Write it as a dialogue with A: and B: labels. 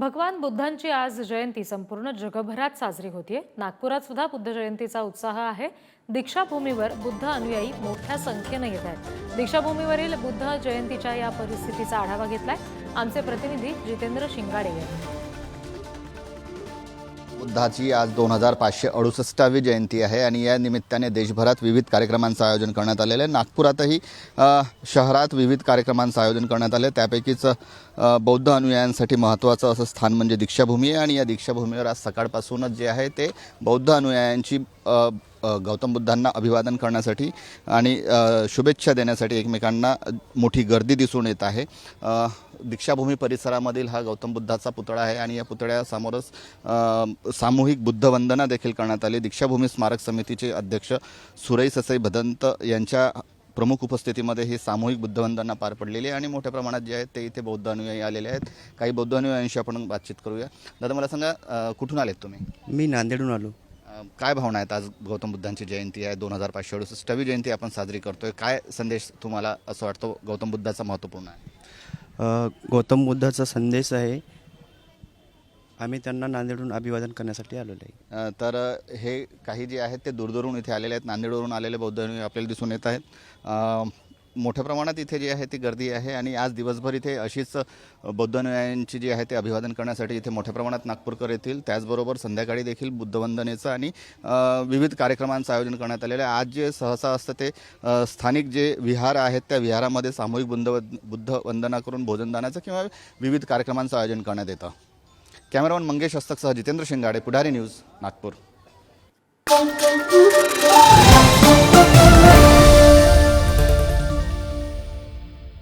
A: भगवान बुद्धांची आज जयंती संपूर्ण जगभरात साजरी होतीये. नागपुरात सुद्धा बुद्ध जयंतीचा उत्साह आहे. दीक्षाभूमीवर बुद्ध अनुयायी मोठ्या संख्येनं येत आहेत. दीक्षाभूमीवरील बुद्ध जयंतीच्या या परिस्थितीचा आढावा घेतलाय. आमचे प्रतिनिधी जितेंद्र शिंगाडे यांनी.
B: बुद्धाची आज दोन हजार पाचशे अडुसष्टावी जयंती आहे आणि या निमित्ताने देशभरात विविध कार्यक्रमांचं आयोजन करण्यात आलेलं आहे. नागपुरातही शहरात विविध कार्यक्रमांचं आयोजन करण्यात आलं आहे त्यापैकीच बौद्ध अनुयायांसाठी महत्त्वाचं असं स्थान म्हणजे दीक्षाभूमी आहे आणि या दीक्षाभूमीवर आज सकाळपासूनच जे आहे ते बौद्ध अनुयायांची गौतम बुद्धांना अभिवादन करण्यासाठी आणि शुभेच्छा देण्यासाठी एकमेकांना मोठी गर्दी दिसून येत आहे. दीक्षाभूमी परिसरामधील हा गौतम बुद्धाचा पुतळा आहे आणि या पुतळ्यासमोरच सामूहिक बुद्धवंदना देखील करण्यात आली. दीक्षाभूमी स्मारक समितीचे अध्यक्ष सुरई ससई भदंत यांच्या प्रमुख उपस्थितीमध्ये ही सामूहिक बुद्धवंदना पार पडलेली आहे आणि मोठ्या प्रमाणात जे आहेत ते इथे बौद्ध अनुयायी आलेले आहेत. काही बौद्ध अनुयायांशी आपण बातचीत करूया. दादा मला सांगा कुठून आलेत तुम्ही?
C: मी नांदेडहून आलो.
B: काय भावना आहेत आज गौतम बुद्धांची जयंती आहे? दोन हजार पाचशे अडुसष्टावी जयंती आपण साजरी करतोय. काय संदेश तुम्हाला असं वाटतं गौतम बुद्धाचा महत्त्वपूर्ण आहे?
C: गौतम बुद्धाचा संदेश आहे. आम्ही त्यांना नांदेडहून अभिवादन करण्यासाठी आलेलो आहे.
B: अ, तर हे काही जे आहेत ते दूरदूरून इथे आलेले आहेत. नांदेडवरून आलेले बौद्ध आपल्याला दिसून येत आहेत. अ, मोठ्या प्रमाणात इथे जी आहे ती गर्दी आहे आणि आज दिवसभर इथे अशीच बौद्ध अनुयायांची जी आहे ते अभिवादन करण्यासाठी इथे मोठ्या प्रमाणात नागपूरकर येतील. त्याचबरोबर संध्याकाळी देखील बुद्धवंदनेचं आणि विविध कार्यक्रमांचं आयोजन करण्यात आलेलं आहे. आज जे सहसा असतं ते स्थानिक जे विहार आहेत त्या विहारामध्ये सामूहिक बुद्ध बुद्ध वंदना करून भोजनदानाचं किंवा विविध कार्यक्रमांचं आयोजन करण्यात येतं. कॅमेरामन मंगेश हस्तकसह जितेंद्र शिंगाडे पुढारी न्यूज नागपूर.